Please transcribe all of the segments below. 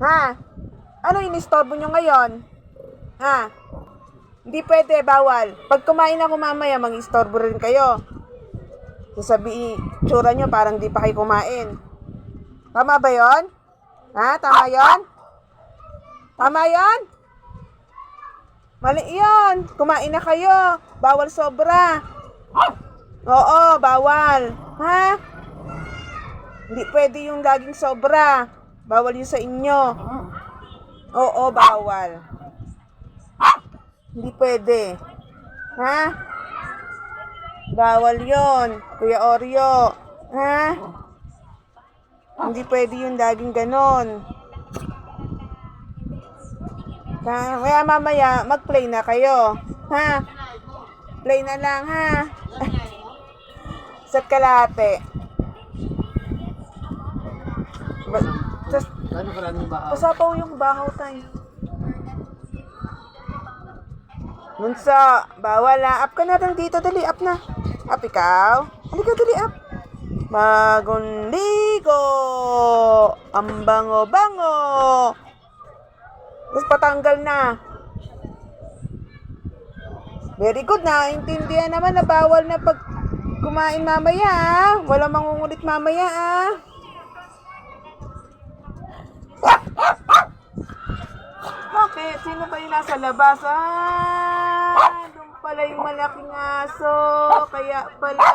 Ha? Ano inistorbo nyo ngayon? Ha? Hindi pwede, bawal. Pag kumain ako mamaya, mag-istorbo rin kayo. Sasabihin, tsura nyo parang di pa kayo kumain. Tama ba yon? Ha? Tama yon? Tama yon? Mali yun. Kumain na kayo. Bawal sobra. Oo, bawal. Ha? Hindi pwede yung laging sobra. Bawal yun sa inyo. Oo, bawal. Hindi pwede. Ha? Bawal yon, Kuya Oreo. Ha? Hindi pwede yung laging ganon. Kaya mamaya, mag-play na kayo. Ha? Play na lang, ha? Sat kalate. Ba- tas- Ano karaming bahaw? Pasapaw yung bahaw tayo. Munsa, bawal na. Up ka na lang dito. Dali, up na. Up ikaw. Halika, dali, up. Bagong ligo. Ang bango-bango. Tapos patanggal na. Very good na. Intindihan naman na bawal na pag kumain mamaya ah. Wala mangungulit mamaya ah. Ba yung nasa labas? Ah, doon pala yung malaking aso. Kaya pala.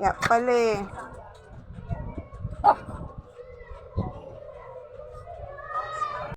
Kaya pala eh.